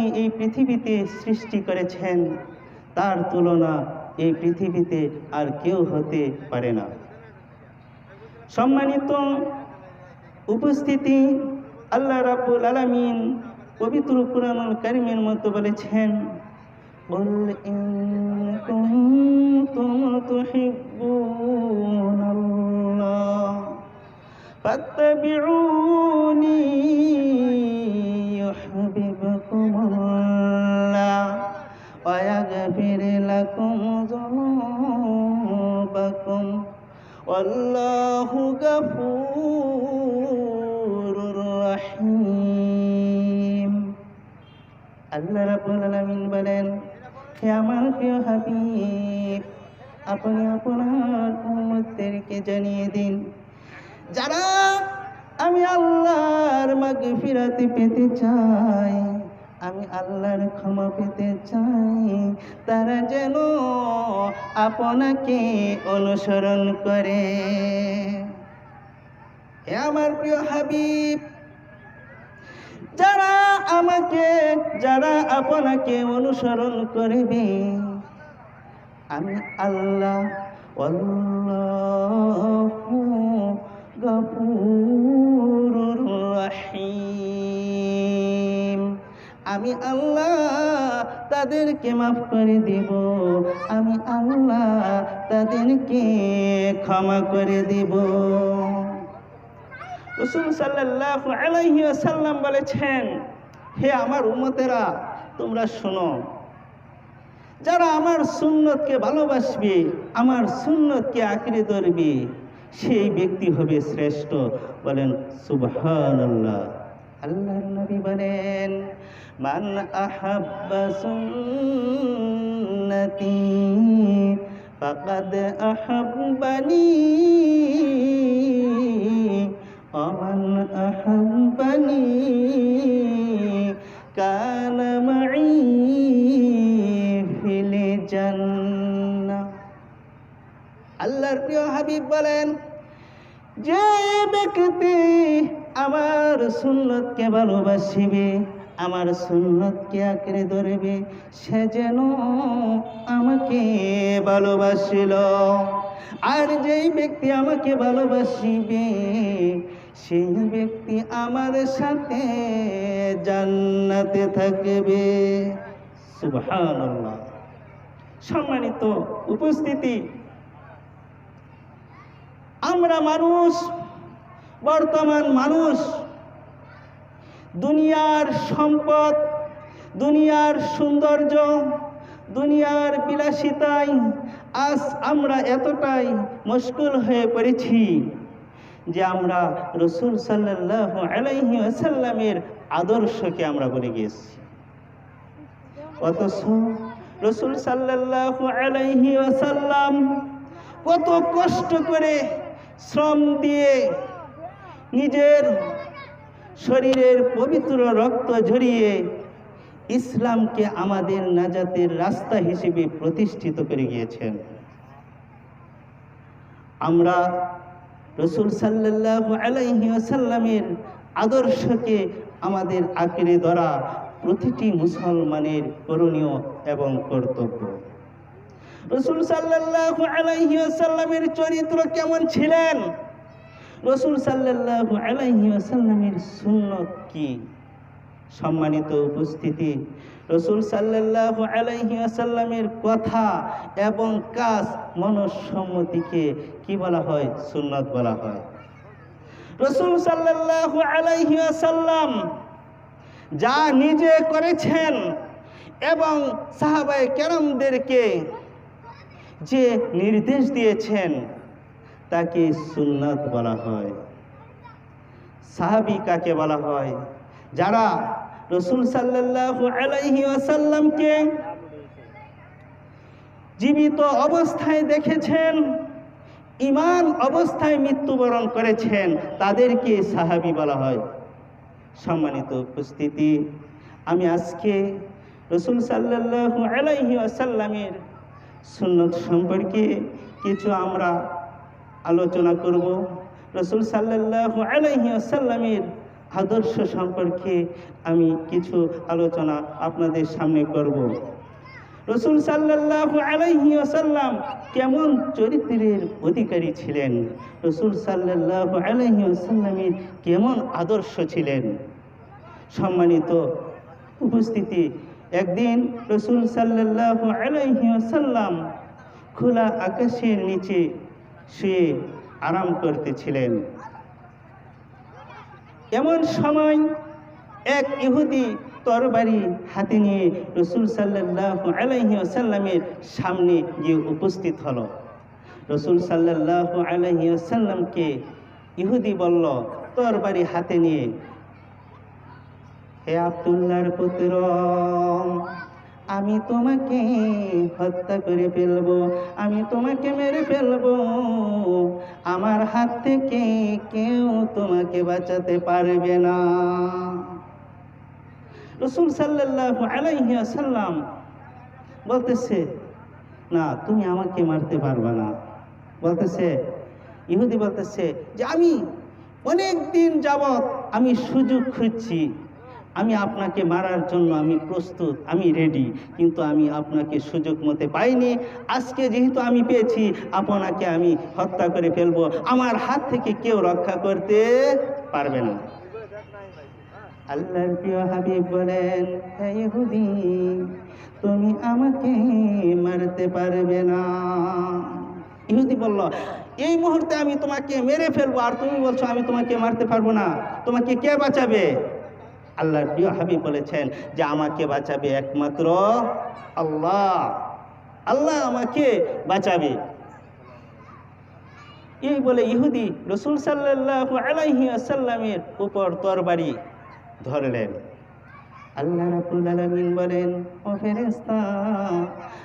আপনি এই পৃথিবীতে সৃষ্টি করেছেন তার তুলনা এই পৃথিবীতে আর কেউ হতে পারে না সম্মানিত উপস্থিতি আল্লাহ রাব্বুল আলামিন পবিত্র কুরআনুল কারীমের মধ্যে বলেছেন قل إن كنتم تحبون الله فاتبعوني আল্লাহ রাব্বুল আলামিন বলেন, হে আমার প্রিয় হাবিব, আপনি আপনার উম্মতদেরকে জানিয়ে দিন, যারা আমি আল্লাহর মাগফিরাতে পেতে চাই, আমি আল্লাহর ক্ষমা পেতে চাই, তারা যেন আপনাকে অনুসরণ করে। হে আমার প্রিয় হাবিব যারা আমাকে, যারা আপনাকে অনুসরণ করবে, আমি আল্লাহ রহিম। আমি আল্লাহ তাদেরকে মাফ করে দেব, আমি আল্লাহ তাদেরকে ক্ষমা করে দেব। রসুল সাল্লাল্লাহু আলাইহি ওয়াসাল্লাম বলেছেন, হে আমার উমতেরা তোমরা শোনো। যারা আমার সুন্নতকে ভালোবাসবে, আমার সুন্নতকে আঁকড়ে ধরবে, সেই ব্যক্তি হবে শ্রেষ্ঠ। বলেন, সুবহানাল্লাহ। আল্লাহর নবী বলেন, মান আহাব্বা সুন্নতি, ফাকাদ আহাব্বানি ومن أحبني كان معي في الجنة আল্লাহর প্রিয় হাবিব বলেন যে ব্যক্তি আমার সুন্নতকে ভালোবাসিবে আমার সুন্নতকে আঁকড়ে ধরবে সে যেন আমাকে ভালোবাসিল আর যেই ব্যক্তি আমাকে ভালোবাসিবে, সেই ব্যক্তি আমার সাথে জান্নাতে থাকবে। সম্মানিত উপস্থিতি। আমরা মানুষ, বর্তমান মানুষ, দুনিয়ার সম্পদ, দুনিয়ার সৌন্দর্য দুনিয়ার বিলাসিতায় আজ আমরা এতটাই মুশকুল হয়ে পড়েছি যে আমরা রসুল সাল্লাল্লাহু আলাইহি আসাল্লামের আদর্শকে আমরা বলে গিয়েছি। অথচ রসুল সাল্লাল্লাহু আলাইহি আসাল্লাম কত কষ্ট করে শ্রম দিয়ে নিজের শরীরের পবিত্র রক্ত ঝরিয়ে ইসলামকে আমাদের নাজাতের রাস্তা হিসেবে প্রতিষ্ঠিত করে গিয়েছেন। আমরা রসুল সাল্লাল্লাহু আলাইহি ওয়াসাল্লামের আদর্শকে আমাদের আঁকড়ে ধরা প্রতিটি মুসলমানের করণীয় এবং কর্তব্য। রসুল সাল্লাল্লাহু আলাইহি ওয়াসাল্লামের চরিত্র কেমন ছিলেন? রসুল সাল্লাল্লাহু আলাইহি ওয়াসাল্লামের সুন্নত কি? সম্মানিত উপস্থিতি। রসুল সাল্লাল্লাহু আলাইহি ওয়াসাল্লামের কথা এবং কাজ মনসম্মতিকে কি বলা হয়? সুন্নত বলা হয়। রসুল সাল্লাল্লাহু আলাইহি ওয়াসাল্লাম যা নিজে করেছেন এবং সাহাবায়ে কেরামদেরকে যে নির্দেশ দিয়েছেন, তাকে সুন্নাত বলা হয়। সাহাবি কাকে বলা হয়? যারা রসুল সাল্লাল্লাহু আলাইহি জীবিত অবস্থায় দেখেছেন ইমান অবস্থায় মৃত্যুবরণ করেছেন, তাদেরকে সাহাবি বলা হয়। সম্মানিত উপস্থিতি, আমি আজকে রসুল সাল্লাল্লাহু আলাইহি ওয়াসাল্লামের সুন্নত সম্পর্কে কিছু আমরা আলোচনা করব। রসুল সাল্লাল্লাহু আলাইহি আসাল্লামের আদর্শ সম্পর্কে আমি কিছু আলোচনা আপনাদের সামনে করব। রসুল সাল্লাল্লাহু আলাইহি ওয়াসাল্লাম কেমন চরিত্রের অধিকারী ছিলেন? রসুল সাল্লাল্লাহু আলাইহি ওয়াসাল্লামের কেমন আদর্শ ছিলেন? সম্মানিত উপস্থিতি, একদিন রসুল সাল্লাল্লাহু আলাইহি ওয়াসাল্লাম খোলা আকাশের নিচে শুয়ে আরাম করতেছিলেন। এমন সময় এক ইহুদি তরবারি হাতে নিয়ে রসুল সাল্লাহ আলহি আসাল্লামের সামনে গিয়ে উপস্থিত হলো। রসুল সাল্লাহ আলহি আসাল্লামকে ইহুদি বলল, তরবারি হাতে নিয়ে, হে আবদুল্লার পুত্র আমি তোমাকে হত্যা করে ফেলব, আমি তোমাকে মেরে ফেলব। আমার হাত থেকে কেউ তোমাকে বাঁচাতে পারবে না। রসুল সাল্লাল্লাহু আলাইহি আসাল্লাম বলতেছে, না, তুমি আমাকে মারতে পারবে না। বলতেছে, ইহুদি বলতেছে যে, আমি অনেক দিন যাবৎ আমি সুযোগ খুঁজছি। আমি আপনাকে মারার জন্য আমি প্রস্তুত, আমি রেডি কিন্তু আমি আপনাকে সুযোগ মতে পাইনি। আজকে যেহেতু আমি পেয়েছি, আপনাকে আমি হত্যা করে ফেলব। আমার হাত থেকে কেউ রক্ষা করতে পারবে না। আল্লাহর প্রিয় হাবিব বলেন তুমি আমাকে মারতে পারবে না। ইহুদি বলল, এই মুহূর্তে আমি তোমাকে মেরে ফেলব, আর তুমি বলছো আমি তোমাকে মারতে পারব না। তোমাকে কে বাঁচাবে? আল্লাহর প্রিয় হাবিব বলেছেন যে আমাকে বাঁচাবে একমাত্র আল্লাহ। আল্লাহ আমাকে বাঁচাবে। এই বলে ইহুদি রসুল সাল্লাল্লাহু আলাইহি আসাল্লামের উপর তরবারি ধরলেন। আল্লাহ আলামিন বলেন, ও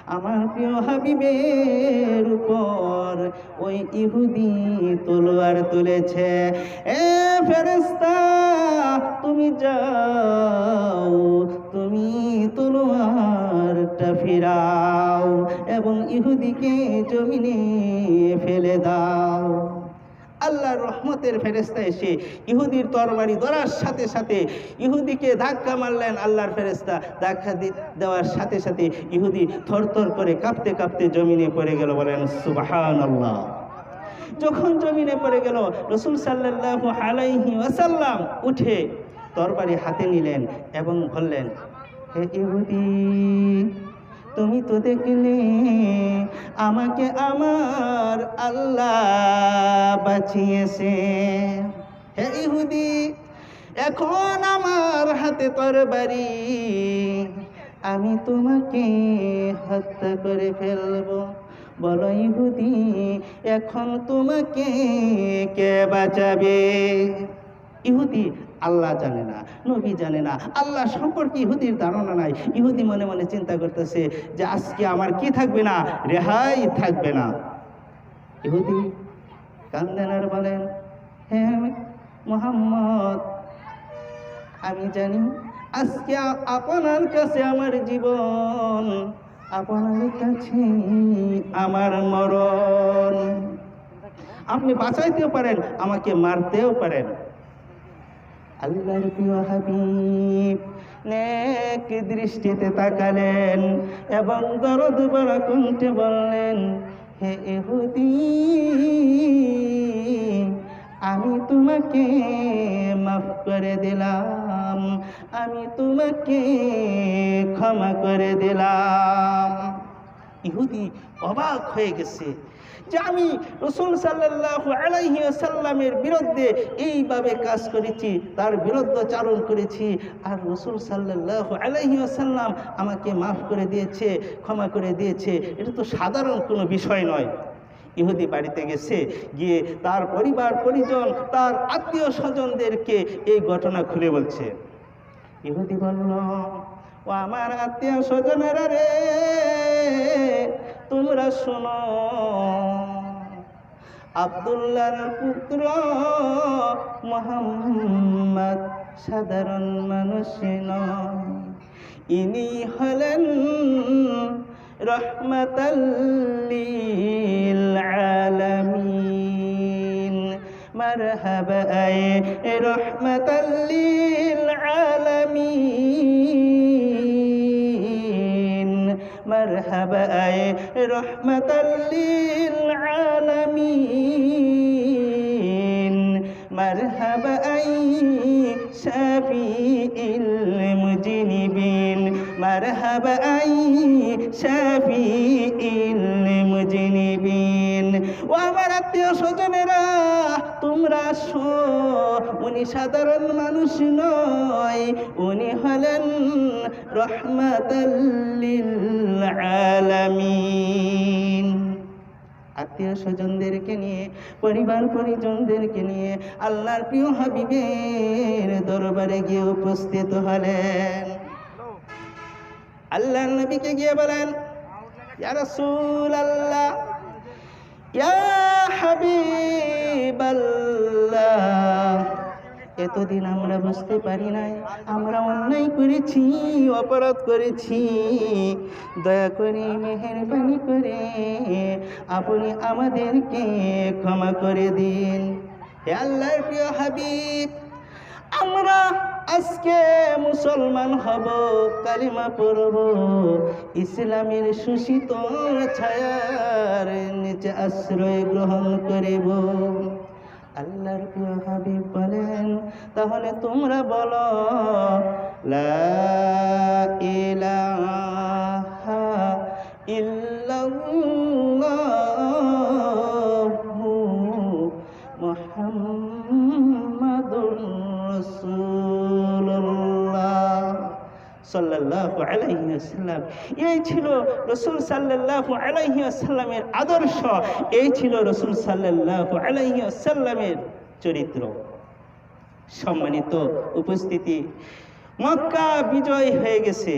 আমার প্রিয় হাবিবের উপর ওই ইহুদি তলোয়ার তুলেছে। এ ফেরেশতা, তুমি যাও, তুমি তলোয়ারটা ফিরাও এবং ইহুদিকে জমিনে ফেলে দাও। আল্লাহর রহমতের ফেরেস্তা এসে ইহুদির তরবারি ধরার সাথে সাথে ইহুদিকে ধাক্কা মারলেন আল্লাহর ফেরেস্তা ধাক্কা দেওয়ার সাথে সাথে ইহুদি থরথর করে কাঁপতে কাঁপতে জমিনে পড়ে গেল বলেন সুবাহান আল্লাহ যখন জমিনে পড়ে গেল, রসুল সাল্লাল্লাহু আলাইহি ওয়াসাল্লাম উঠে তরবারি হাতে নিলেন এবং বললেন, হে ইহুদি, তুমি তো দেখলে আমাকে আমার আল্লাহ বাঁচিয়েছে। হে ইহুদি, এখন আমার হাতে তরবারি, আমি তোমাকে হত্যা করে ফেলব। বলো, ইহুদি, এখন তোমাকে কে বাঁচাবে? ইহুদি, আল্লাহ জানে না, নবী জানে না, আল্লাহ সম্পর্কে ইহুদির ধারণা নাই। ইহুদি মনে মনে চিন্তা করতেছে যে, আজকে আমার কি থাকবে না? রেহাই থাকবে না। ইহুদি কান্দেন আর বলেন হ্যাঁ মোহাম্মদ, আমি জানি আজকে আপনার কাছে আমার জীবন আপনার কাছে আমার মরণ। আপনি বাঁচাইতেও পারেন, আমাকে মারতেও পারেন। দৃষ্টিতে তাকালেন এবং দরদ বড় কণ্ঠে বললেন, হে এহুদি আমি তোমাকে মাফ করে দিলাম, আমি তোমাকে ক্ষমা করে দিলাম। ইহুদি অবাক হয়ে গেছে যে আমি রসুল সাল্লাল্লাহু আলাইহি সাল্লামের বিরুদ্ধে এইভাবে কাজ করেছি, তার বিরুদ্ধাচারণ করেছি আর রসুল সাল্লাল্লাহু আলাইহি সাল্লাম আমাকে মাফ করে দিয়েছে, ক্ষমা করে দিয়েছে। এটা তো সাধারণ কোনো বিষয় নয়। ইহুদি বাড়িতে গেছে, গিয়ে তার পরিবার, পরিজন, তার আত্মীয় স্বজনদেরকে এই ঘটনা খুলে বলছে। ইহুদি বলল ও আমার আত্মীয় স্বজনেরা রে, তোমরা শোনো। আবদুল্লার পুত্র মোহাম্মদ সাধারণ মানুষ ইনি হলেন রহমতাল্লিল আলমিন। মারহাবা আয়ে রহমতাল্লিল مرحبا أي رحمة للعالمين. مرحبا أي شفيع المذنبين مرحبا أي شفيع المذنبين ও আমার আত্মীয় স্বজনেরা, তোমরা শো উনি সাধারণ মানুষ নয়, উনি হলেন রহমাতাল্লিল আলামিন আত্মীয় স্বজনদেরকে নিয়ে, পরিবার পরিজনদেরকে নিয়ে আল্লাহর প্রিয় হাবিবের দরবারে গিয়ে উপস্থিত হলেন। আল্লাহ নবীকে গিয়ে বলেন, ইয়া রাসূল আল্লাহ এতদিন আমরা বুঝতে পারি নাই, আমরা অন্যায় করেছি, অপরাধ করেছি। দয়া করে মেহরবানি করে আপনি আমাদেরকে ক্ষমা করে দিন। আল্লাহর প্রিয় হাবিব, আমরা আজকে মুসলমান হব, কালিমা পড়ব। ইসলামের সুশীতল ছায়ার নিচে আশ্রয় গ্রহণ করিব। আল্লাহর প্রিয় হাবিব বলেন, তাহলে তোমরা বলো, লা ইলাহা ইল্লাল্লাহু সাল্লাল্লাহু আলাইসাল্লাম এই ছিল রসুল সাল্লাহ আলাইহি ওয়াসাল্লামের আদর্শ। এই ছিল রসুল সাল্লাহ আলাইসাল্লামের চরিত্র। সম্মানিত উপস্থিতি, মক্কা বিজয় হয়ে গেছে।